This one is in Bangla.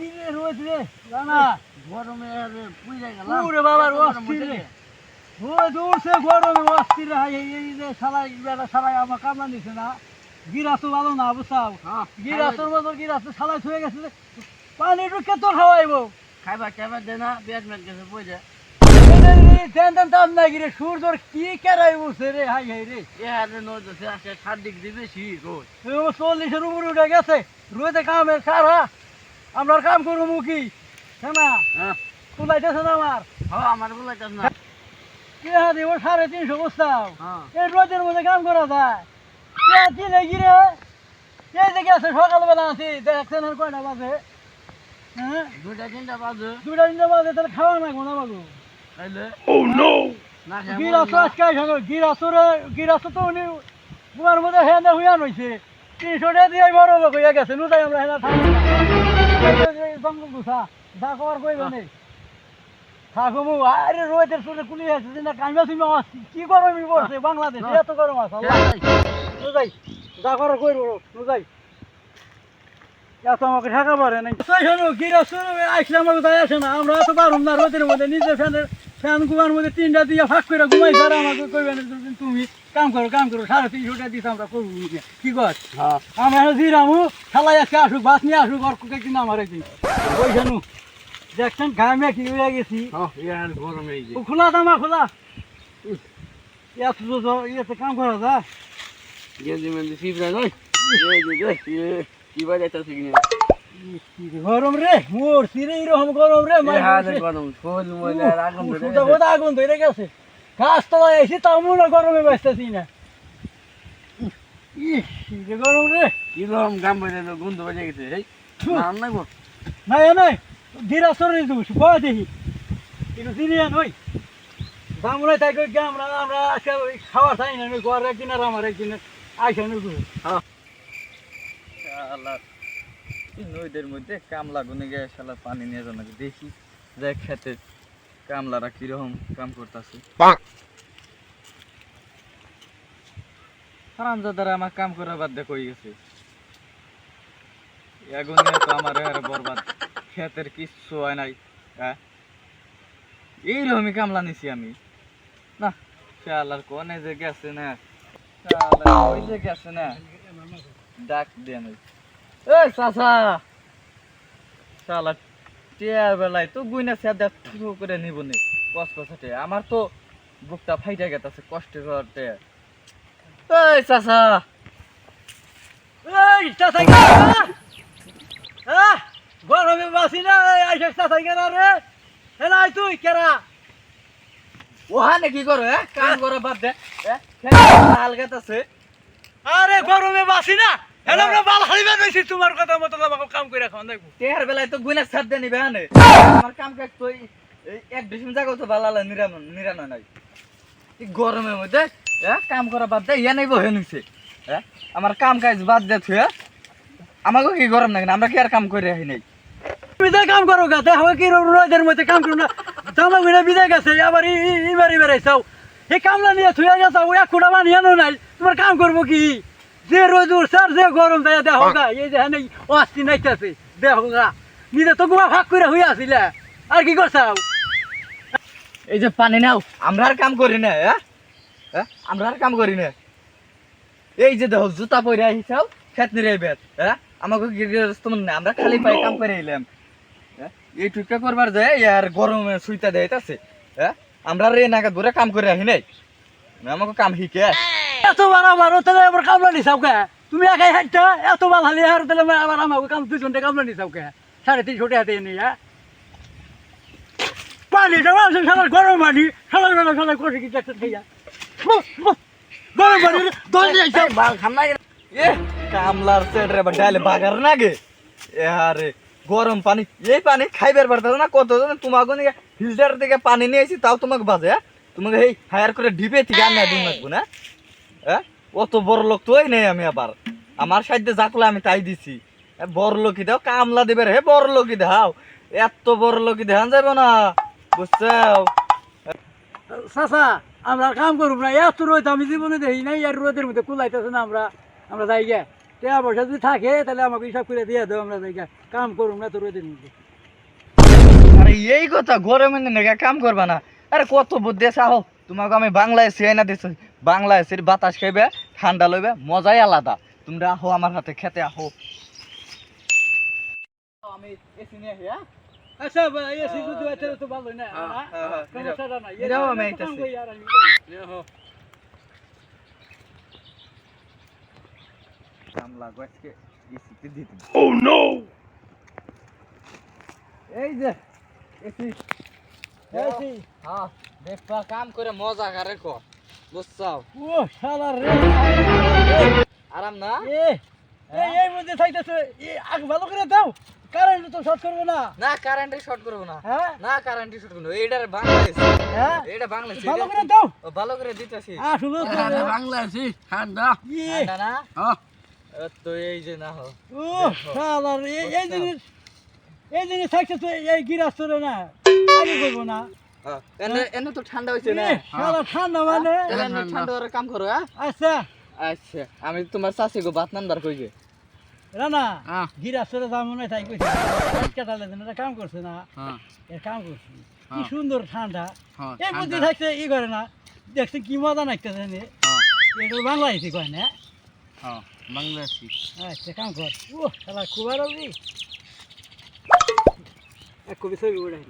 কি রে রোদ রে জানা গরমে আর পুইরা ওরে বাবা অস্থির রে রোদ উঠছে গরমে অস্থির রে এই যে সালাই বেটা সালাই আমার কামলা নিছে না গিরাস ভালো না বুঝছাও হ্যাঁ গিরাসের মতো গিরাস সালাই ছুঁয়ে গেছে। পানি ঢুকে তো খাওয়াইবো খাইবা খাইবা দে না মেট গেছে সূর্যর কি কেরাই বসে রে হাই হাই রে এ হাতে নয় তো সে ষাট ডিগ্রি বেশি রোদ চল্লিশের উপরে উঠে গেছে রোদে কামের সারা আমরা কাম করব কি? হ্যাঁ না হ্যাঁ। কুলাইতেছে না আমার হ্যাঁ আমার না। কি হাতে ও সাড়ে তিনশো বস্তাও? হ্যাঁ। এই রোদের মধ্যে কাম করা যায়। কে দিলে গিরে? এই দিকে আছে? সকালবেলা আছি। দেখছেন আর কয়টা বাজে? হ্যাঁ? দুইটা তিনটা বাজে। দুটা তিনটা বাজে তাহলে খাওয়া না গোনা বাবু? খাইলে না গিরাস আজকে সকাল গিরাস গিরাস তো উনি বুয়ার মধ্যে হ্যাঁ হুইয়া নইছে। তিনশো টাকা দিয়ে বড় লোক হইয়া গেছে। নুতাই আমরা থাকি জঙ্গল গুছা যা কবার কইবে নেই থাকো মু আরে রোদের সুরে কুলি আছে না কাইমা তুমি কি গরমই পড়ছে বাংলাদেশ এত গরম আছে নুজাই যা করার কইব নুজাই এত আমাকে ঢাকা পারে নাই। তাই শোনো গিরা শুরু আসলে আমাকে তাই আসে না আমরা এত পারুম না রোদের মধ্যে নিজে ফ্যানের ফ্যান ঘুমার মধ্যে তিনটা দিয়ে ফাঁক করে ঘুমাই স্যার আমাকে কইবেন তুমি কাম করো কাম করো সাড়ে তিনশো টাকা দিতে আমরা করব। কি কর? হ্যাঁ। আমরা জিরামু খালাই আজকে আসুক বাস নিয়ে আসুক আর কিন্তু আমার একদিন। ওই জানু দেখছেন ঘামে কি হয়ে গেছি। হ্যাঁ যে। ও খোলা দামা খোলা। এত তো ইয়েতে কাম করা যায় গেঞ্জি মেঞ্জি সিপরা নয় যে কিনা গরম রে মোর সিরে এরকম গরম রে আগুন ধরে গেছে। গাছ তো এসে মনে হয় গরমে বাঁচতেছি না। গরম রে। কিরম গাম বাজে গন্ধ বাজে গেছে এই নাম না গো। নাই নাই ধীরা সরে দিস বয় দেখি কিন্তু সিরিয়া নই তাই কই আমরা আমরা আজকে ওই খাওয়া চাই না ওই ঘর একদিন আর আমার একদিন আইসা নই শালা এই নদীর মধ্যে কামলা গুনে গিয়ে শালা পানি নিয়ে নাকি? দেখি যে খেতে। কামলারা কীরকম কাম করতেছে? হারামজাদারা আমার কাম করার বাদ দেখো গেছে? এগুন নিয়ে তো আমার এর বরবাদ। ক্ষেতের কিচ্ছু হয় নাই হ্যাঁ? এইরকমই কামলা নিছি আমি। না শালার কোনে যে গেছে না? ওই যে গেছে না? ডাক দেন। ওই চাচা! শালা টিয়ার বেলায় তো গুইনা সেদা থু করে নিব নে কষ্ট কষ্টে আমার তো বুকটা ফাইটা গেতাছে কষ্ট করতে এই চাচা! এই চাচাই হ্যাঁ গরমে বাসি না আইসা চাচাই কেনা রে? হেলা তুই কেরা? ওহানে কি করো হ্যাঁ কাম করা বাদ দে। হ্যাঁ হাল গেতাছে। আরে গরমে বাসি না! আমরা বাল হারিবে নইছি তোমার কথা মতো আমাকে কাম করে খাওয়া দেখব টিয়ার বেলায় তো গুইনা সাথ দে নিবে আমার কাম কাজ এক ডিসিম জায়গাও তো ভালো লাগে নিরানো নিরানো নাই। এই গরমের মধ্যে হ্যাঁ কাম করা বাদ দে ইয়া নাই বহে নিছে। হ্যাঁ আমার কাম কাজ বাদ দে তুই হ্যাঁ আমাকে কি গরম লাগে না আমরা কি আর কাম করে আহি নাই? বিদায় কাম করো গা দেখো কি রোদের মধ্যে কাম করো না। জামা বিদায় গেছে আবার ইবার আইসাও এই কামলা নিয়ে থুয়া গেছে এক বানিয়ে আনো নাই। তোমার কাম করব কি? যে রোদ উঠছে যে গরম দেয় দেখো গা এই যে হ্যাঁ অস্থি নাইতেছে দেখো গা নিজে তো গুয়া ফাঁক করে হয়ে আসিলে আর কি করছাও এই যে পানি নাও। আমরা আর কাম করি না হ্যাঁ? হ্যাঁ? আমরা আর কাম করি না। এই যে দেখো জুতা পরে আহিসাও খেত নিরে বেত হ্যাঁ? আমাকে আমরা খালি পায়ে কাম করে এলাম হ্যাঁ? এই টুকা করবার যায় আর গরমে সুইতা দেয় হ্যাঁ? আমরা রে নাকা ধরে কাম করে আহি নাই। আমাকে কাম শিখে এত বার আমার তাহলে আবার কামলা নিছাও কে? তুমি একাই হাঁটটা এত বার হালি আর তাহলে আবার আমাকে কাম দুজনটা কামলা নিছাও কে? সাড়ে তিনশো টাকা দিয়ে নিয়ে হ্যাঁ পানিটা আছে সারা গরম পানি। সারা বেলা সারা করে কি একটা খাইয়া গরম পানি দল যাইছে বাল খাম না এ, কামলার সেট রে ডাইলে বাগার না গে এ, আরে, গরম পানি। এই পানি খাইবার পারতাছ না? কত জন তোমাকে নিয়ে ফিল্টার থেকে পানি নিয়ে এসি তাও তোমাকে বাজে হ্যাঁ? তোমাকে এই হায়ার করে ডিপে থেকে আনা দিন লাগবো না। হ্যাঁ অত বড় লোক তোই নেই আমি আবার। আমার সাইডে যাকলে আমি তাই দিছি। এ বড় লোকই দাও কামলা দেবে রে। বড় লোকই দাও এত বড় লোকই দেখান যাবে না। বুঝছ চাচা আমরা কাম করব না। এত রোদ আমি জীবনে দেখি নাই। আর রোদের মধ্যে কুলাইতেছে না আমরা। আমরা যাই গে টাকা পয়সা যদি থাকে তাহলে আমাকে হিসাব করে দিয়ে দেবো আমরা জায়গা কাম করুন না তো রোদের মধ্যে। আরে এই কথা গরমে নাকি কাম করবা না। আরে কত বুদ্ধি আছে তোমাকে আমি বাংলায় সিয়াই না দিচ্ছি বাংলাদেশের বাতাস খাইবে ঠান্ডা লইবে মজাই আলাদা। তোমরা আহো আমার হাতে খেতে আহো। আমি এসি নিয়ে আসি, হ্যাঁ? আচ্ছা এসি যদি হয় তো ভালোই না হ্যাঁ, না? আমি আইতাছি। কামলা গছকে এসিতে দিতে এই যে এসি। এসি। হ্যাঁ দেখবা কাম করে মজা করে কো বুঝছাও? ও শালা রে। আরাম না? এ এই মধ্যে থাকতেছে এই আগ ভালো করে দাও। কারেন্ট তো শর্ট করব না। না কারেন্টে শর্ট করব না। হ্যাঁ? না কারেন্টে শর্ট করব এইটার বাংলাদেশ। হ্যাঁ? এটা বাংলাদেশ। ভালো করে দাও। ও, ভালো করে দিতেছি। আসলে তো। ঠান্ডা বাংলা আছি ঠান্ডা। ইয়ে। না? না হ্যাঁ তো এই যে না হো। ও শালা রে এই- এই জিনিস এই জিনিস থাকতেছে এই গিরাস তোরে না। আগে করব না। এনে এনে তো ঠান্ডা হইছে না? শালা ঠান্ডা মানে? এনে ঠান্ডা কাম করো হ্যাঁ? আচ্ছা। আচ্ছা আমি তোমার গো বাত নাম্বার রানা হ্যাঁ তাই কইছে। কাটালে দিন এটা কাম করছে না। হ্যাঁ। এর কাম করছি কি হ্যাঁ। সুন্দর ঠান্ডা। হ্যাঁ বুদ্ধি থাকছে ই করে না। দেখছে কি মজা নাকতেছে নে। হ্যাঁ। এটা বাংলা আইছি কয় না? হ্যাঁ বাংলা আছি আচ্ছা কাম কর। ও শালা খুব আর এক কবি ছবি উড়াই